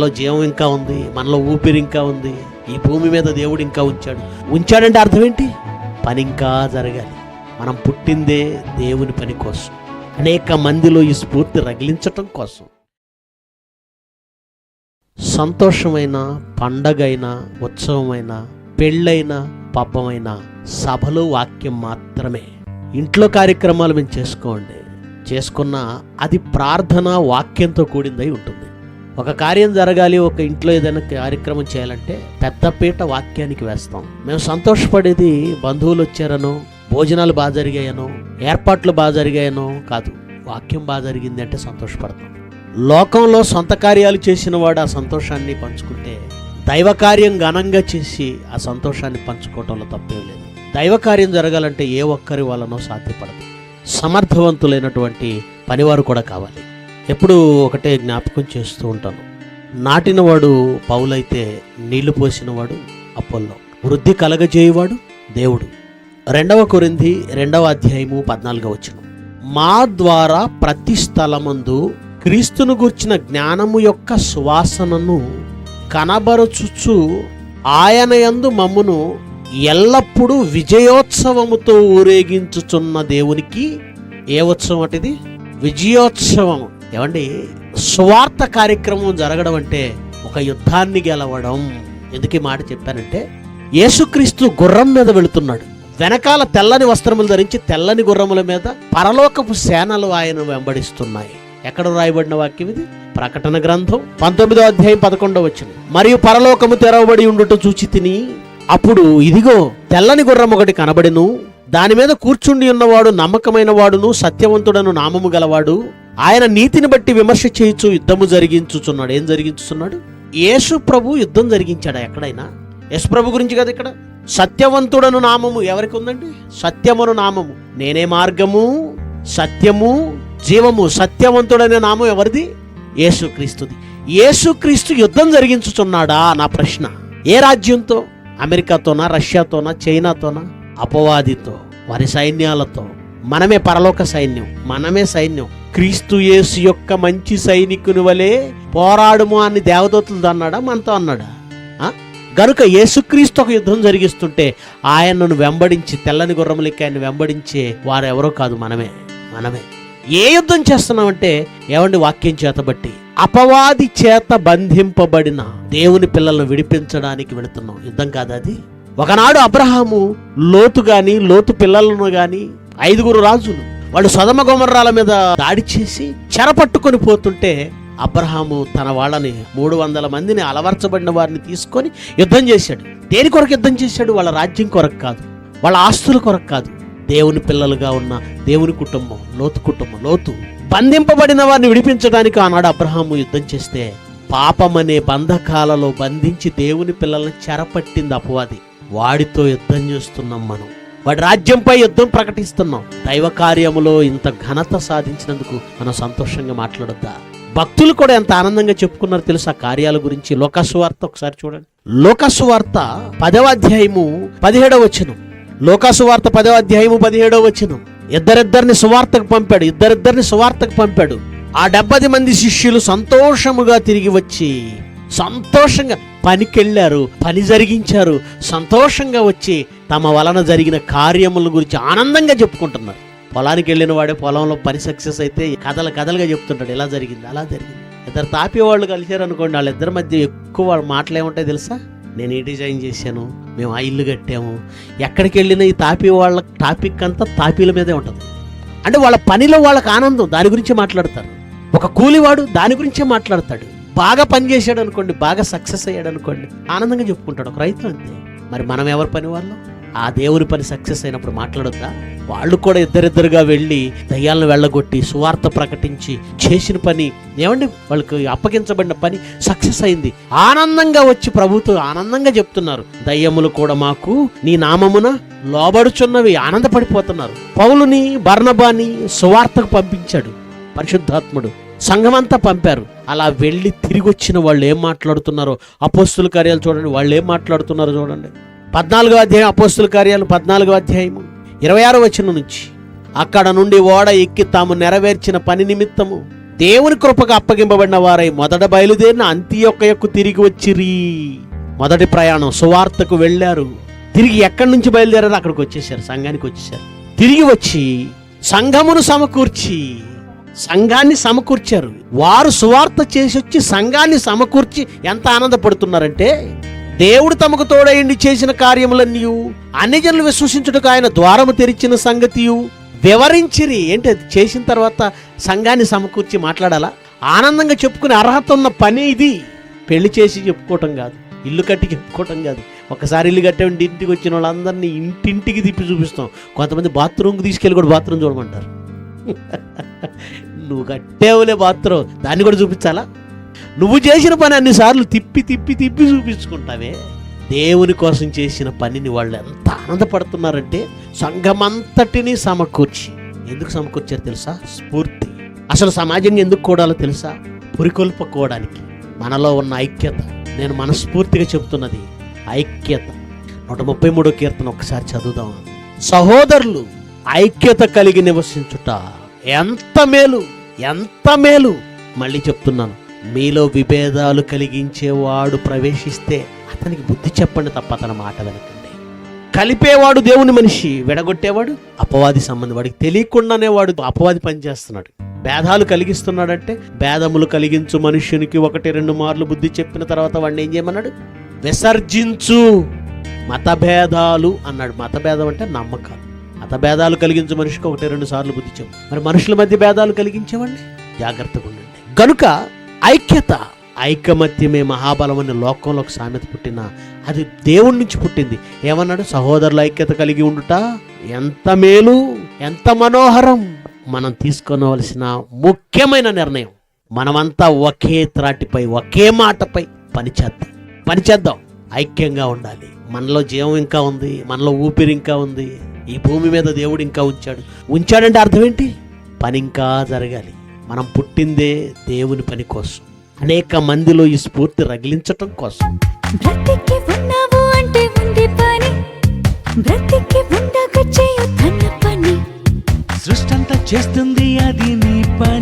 మనలో జీవం ఇంకా ఉంది మనలో ఊపిరి ఇంకా ఉంది ఈ భూమి మీద దేవుడు ఇంకా ఉంచాడు. ఉంచాడంటే అర్థం ఏంటి? పని ఇంకా జరగాలి. మనం పుట్టిందే దేవుని పని కోసం. అనేక మందిలో ఈ స్ఫూర్తి రగిలించటం కోసం. సంతోషమైన పండగైన ఉత్సవమైన పెళ్ళైన పబ్బమైన సభలు వాక్యం మాత్రమే. ఇంట్లో కార్యక్రమాలు మేము చేసుకోండి. చేసుకున్న అది ప్రార్థన వాక్యంతో కూడిందై ఉంటుంది. ఒక కార్యం జరగాలి ఒక ఇంట్లో ఏదైనా కార్యక్రమం చేయాలంటే పెద్దపీట వాక్యానికి వేస్తాం. మేము సంతోషపడేది బంధువులు వచ్చారనో భోజనాలు బాగా జరిగాయనో ఏర్పాట్లు బాగా జరిగాయనో కాదు. వాక్యం బాగా జరిగింది అంటే సంతోషపడతాం. లోకంలో సొంత కార్యాలు చేసిన వాడు ఆ సంతోషాన్ని పంచుకుంటే దైవ కార్యం ఘనంగా చేసి ఆ సంతోషాన్ని పంచుకోవటంలో తప్పేం లేదు. దైవ కార్యం జరగాలంటే ఏ ఒక్కరి వలనో సాధ్యపడదు. సమర్థవంతులైనటువంటి పనివారు కూడా కావాలి. ఎప్పుడు ఒకటే జ్ఞాపకం చేస్తూ ఉంటాను. నాటినవాడు పౌలైతే నీళ్ళు పోసినవాడు అప్పల్లో వృద్ధి కలగజేయువాడు దేవుడు. రెండవ కొరింది రెండవ అధ్యాయము పద్నాలుగవ వచ్చిన మా ద్వారా ప్రతి స్థలమందు క్రీస్తును గూర్చిన జ్ఞానము యొక్క సువాసనను కనబరుచుచు ఆయన యందు మమ్మును ఎల్లప్పుడూ విజయోత్సవముతో ఊరేగించుచున్న దేవునికి ఏ ఉత్సవం అటిది? విజయోత్సవం ఏమండి స్వార్థ కార్యక్రమం జరగడం అంటే ఒక యుద్ధాన్ని గెలవడం. ఎందుకు ఈ మాట చెప్పానంటే యేసుక్రీస్తు గుర్రం మీద వెళుతున్నాడు. వెనకాల తెల్లని వస్త్రములు ధరించి తెల్లని గుర్రముల మీద పరలోకపు సేనలు ఆయన వెంబడిస్తున్నాయి. ఎక్కడ రాయబడిన వాక్యం ఇది? ప్రకటన గ్రంథం పంతొమ్మిదో అధ్యాయం పదకొండవ వచ్చింది మరియు పరలోకము తెరవబడి ఉండుట చూచి తిని అప్పుడు ఇదిగో తెల్లని గుర్రం ఒకటి కనబడిను దాని మీద కూర్చుండి ఉన్నవాడు నమ్మకమైన వాడును సత్యవంతుడను నామము గలవాడు. ఆయన నీతిని బట్టి విమర్శ చేయుచు యుద్ధము జరిగించుచున్నాడు. ఏం జరిగించుచున్నాడు? యేసు ప్రభు యుద్ధం జరిగించాడా ఎక్కడైనా? యేసు ప్రభు గురించి కదా ఇక్కడ. సత్యవంతుడను నామము ఎవరికి ఉందండి? సత్యమును నామము. నేనే మార్గము సత్యము జీవము. సత్యవంతుడనే నామం ఎవరిది? యేసుక్రీస్తుది యేసుక్రీస్తు యుద్ధం జరిగించుచున్నాడా? నా ప్రశ్న. ఏ రాజ్యంతో? అమెరికాతోనా రష్యాతోనా చైనాతోనా? అపవాదితో వారి సైన్యాలతో. మనమే పరలోక సైన్యం. మనమే సైన్యం. క్రీస్తుయేసు యొక్క మంచి సైనికుని వలె పోరాడుము అని దేవదూతలు అన్నాడా? మనతో అన్నాడా? గనుక యేసుక్రీస్తు ఒక యుద్ధం జరిగిస్తుంటే ఆయనను వెంబడించి తెల్లని గుర్రములకి ఆయన వెంబడించే వారెవరో కాదు మనమే మనమే. ఏ యుద్ధం చేస్తున్నామంటే ఏమండి వాక్యం చేతబట్టి అపవాది చేత బంధింపబడిన దేవుని పిల్లలను విడిపించడానికి వెళుతున్నాం. యుద్ధం కాదు అది? ఒకనాడు అబ్రహాము లోతు గాని లోతు పిల్లలను గాని ఐదుగురు రాజులు వాళ్ళు సదమ గుమర్రాల మీద దాడి చేసి చెరపట్టుకొని పోతుంటే అబ్రహాము తన వాళ్ళని మూడు వందల మందిని అలవర్చబడిన వారిని తీసుకొని యుద్ధం చేశాడు. దేని కొరకు యుద్ధం చేశాడు? వాళ్ళ రాజ్యం కొరకు కాదు. వాళ్ళ ఆస్తుల కొరకు కాదు. దేవుని పిల్లలుగా ఉన్న దేవుని కుటుంబం లోతు కుటుంబం లోతు బంధింపబడిన వారిని విడిపించడానికి ఆనాడు అబ్రహాము యుద్ధం చేస్తే పాపమనే బంధకాలలో బంధించి దేవుని పిల్లల్ని చెరపట్టింది అపవాది. వాడితో యుద్ధం చేస్తున్నాం మనం. వాడి రాజ్యంపై యుద్ధం ప్రకటిస్తున్నాం. దైవ కార్యములో ఇంత ఘనత సాధించినందుకు మనం సంతోషంగా మాట్లాడొద్దా? భక్తులు కూడా ఎంత ఆనందంగా చెప్పుకున్నారు తెలుసా కార్యాల గురించి? లోకస్వార్త ఒకసారి చూడండి. లోకస్వార్త పదవ అధ్యాయము పదిహేడవ వచనం. లోకసువార్త పదవ అధ్యాయము పదిహేడవ వచనం. ఇద్దరిద్దరిని సువార్తకు పంపాడు. ఇద్దరిద్దరిని సువార్తకు పంపాడు. ఆ డెబ్బది మంది శిష్యులు సంతోషముగా తిరిగి వచ్చి సంతోషంగా పనికెళ్ళారు పని జరిగించారు సంతోషంగా వచ్చి తమ వలన జరిగిన కార్యముల గురించి ఆనందంగా చెప్పుకుంటున్నారు. పొలానికి వెళ్ళిన వాడే పొలంలో పని సక్సెస్ అయితే కథలు కథలుగా చెప్తుంటాడు ఇలా జరిగింది అలా జరిగింది. ఇద్దరు తాపి వాళ్ళు కలిశారు అనుకోండి వాళ్ళిద్దరి మధ్య ఎక్కువ వాళ్ళ మాటలు ఏముంటాయి తెలుసా? నేను ఈ డిజైన్ చేశాను మేము ఆ ఇల్లు కట్టాము. ఎక్కడికి వెళ్ళినా ఈ తాపి వాళ్ళ టాపిక్ అంతా తాపీల మీదే ఉంటుంది. అంటే వాళ్ళ పనిలో వాళ్ళకి ఆనందం దాని గురించే మాట్లాడతారు. ఒక కూలివాడు దాని గురించే మాట్లాడతాడు. బాగా పనిచేసాడు అనుకోండి బాగా సక్సెస్ అయ్యాడు అనుకోండి ఆనందంగా చెప్పుకుంటాడు ఒక రైతు అంతే. మరి మనం ఎవరి పని వాళ్ళం? ఆ దేవుని పని సక్సెస్ అయినప్పుడు మాట్లాడొద్దా? వాళ్ళు కూడా ఇద్దరిద్దరుగా వెళ్ళి దయ్యాలను వెళ్ళగొట్టి సువార్త ప్రకటించి చేసిన పని ఏమండి వాళ్ళకి అప్పగించబడిన పని సక్సెస్ అయింది. ఆనందంగా వచ్చి ప్రభుత్వం ఆనందంగా చెప్తున్నారు. దయ్యములు కూడా మాకు నీ నామమున లోబడుచున్నవి ఆనందపడిపోతున్నారు. పౌలుని బర్ణబాని సువార్తకు పంపించాడు పరిశుద్ధాత్ముడు. సంఘమంతా పంపారు. అలా వెళ్ళి తిరిగి వచ్చిన వాళ్ళు ఏం మాట్లాడుతున్నారో? అపోస్తుల కార్యాలు చూడండి. వాళ్ళు ఏం మాట్లాడుతున్నారో చూడండి. పద్నాలుగో అధ్యాయం అపోస్తుల కార్యాలు పద్నాలుగో అధ్యాయము ఇరవై ఆరో వచనం నుంచి. అక్కడ నుండి ఓడ ఎక్కి తాము నెరవేర్చిన పని నిమిత్తము దేవుని కృపకు అప్పగింపబడిన వారై మొదట బయలుదేరిన అంత్యొక్కయకు తిరిగి వచ్చిరి. మొదటి ప్రయాణం సువార్తకు వెళ్ళారు. తిరిగి ఎక్కడి నుంచి బయలుదేరారు అక్కడికి వచ్చేసారు సంఘానికి వచ్చేసారు తిరిగి వచ్చి సంఘమును సమకూర్చి సంఘాన్ని సమకూర్చారు. వారు సువార్త చేసి వచ్చి సంఘాన్ని సమకూర్చి ఎంత ఆనందపడుతున్నారంటే దేవుడు తమకు తోడయండి చేసిన కార్యములన్నీ అన్నిజనులు విశ్వసించుటకు ఆయన ద్వారము తెరిచిన సంగతియు వివరించిరి. ఏంటి అది? చేసిన తర్వాత సంఘాన్ని సమకూర్చి మాట్లాడాలా? ఆనందంగా చెప్పుకునే అర్హత ఉన్న పని ఇది. పెళ్ళి చేసి చెప్పుకోవటం కాదు ఇల్లు కట్టి చెప్పుకోవటం కాదు. ఒకసారి ఇల్లు కట్టేవండి ఇంటికి వచ్చిన వాళ్ళందరినీ ఇంటింటికి తిప్పి చూపిస్తాం. కొంతమంది బాత్రూమ్కి తీసుకెళ్ళి కూడా బాత్రూమ్ చూడమంటారు. నువ్వు కట్టేవులే బాత్రూమ్ దాన్ని కూడా చూపించాలా? నువ్వు చేసిన పని అన్నిసార్లు తిప్పి తిప్పి తిప్పి చూపించుకుంటావే. దేవుని కోసం చేసిన పనిని వాళ్ళు ఎంత ఆనందపడుతున్నారంటే సంఘమంతటిని సమకూర్చి. ఎందుకు సమకూర్చారు తెలుసా? స్ఫూర్తి. అసలు సమాజం ఎందుకు కూడాలో తెలుసా? పురికొల్పుకోవడానికి. మనలో ఉన్న ఐక్యత. నేను మనస్ఫూర్తిగా చెబుతున్నది ఐక్యత. నూట ముప్పై మూడో కీర్తన ఒకసారి చదువుదాం. సహోదరులు ఐక్యత కలిగి నివసించుట ఎంత మేలు. ఎంత మేలు? మళ్ళీ చెప్తున్నాను. మీలో విభేదాలు కలిగించేవాడు ప్రవేశిస్తే అతనికి బుద్ధి చెప్పండి తప్ప అతని మాట వినకండి. కలిపేవాడు దేవుని మనిషి విడగొట్టేవాడు అపవాది సంబంధం. వాడికి తెలియకుండానే వాడు అపవాది పనిచేస్తున్నాడు భేదాలు కలిగిస్తున్నాడంటే భేదములు కలిగించు మనుష్యునికి ఒకటి రెండు మార్లు బుద్ధి చెప్పిన తర్వాత వాడిని ఏం చేయమన్నాడు? విసర్జించు మతభేదాలు అన్నాడు. మతభేదం అంటే నమ్మకాలు మతభేదాలు కలిగించు మనిషికి ఒకటి రెండు సార్లు బుద్ధి చెప్పు. మరి మనుషుల మధ్య భేదాలు కలిగించేవాడిని? జాగ్రత్తగా ఉండండి. కనుక ఐక్యత ఐకమత్యమే మహాబలం అనే లోకంలో ఒక సామెత పుట్టిన అది దేవుడి నుంచి పుట్టింది. ఏమన్నాడు? సహోదరుల ఐక్యత కలిగి ఉండుట ఎంత మేలు ఎంత మనోహరం? మనం తీసుకోవలసిన ముఖ్యమైన నిర్ణయం. మనమంతా ఒకే త్రాటిపై ఒకే మాటపై పనిచేద్దాం పనిచేద్దాం ఐక్యంగా ఉండాలి. మనలో జీవం ఇంకా ఉంది మనలో ఊపిరి ఇంకా ఉంది. ఈ భూమి మీద దేవుడు ఇంకా ఉంచాడు. ఉంచాడంటే అర్థం ఏంటి పని ఇంకా జరగాలి. మనం పుట్టిందే దేవుని పని కోసం. అనేక మందిలో ఈ స్ఫూర్తి రగిలించటం కోసం. అంటే ఉంది పని. పని. సృష్టంతా చేస్తుంది అది నీ పని.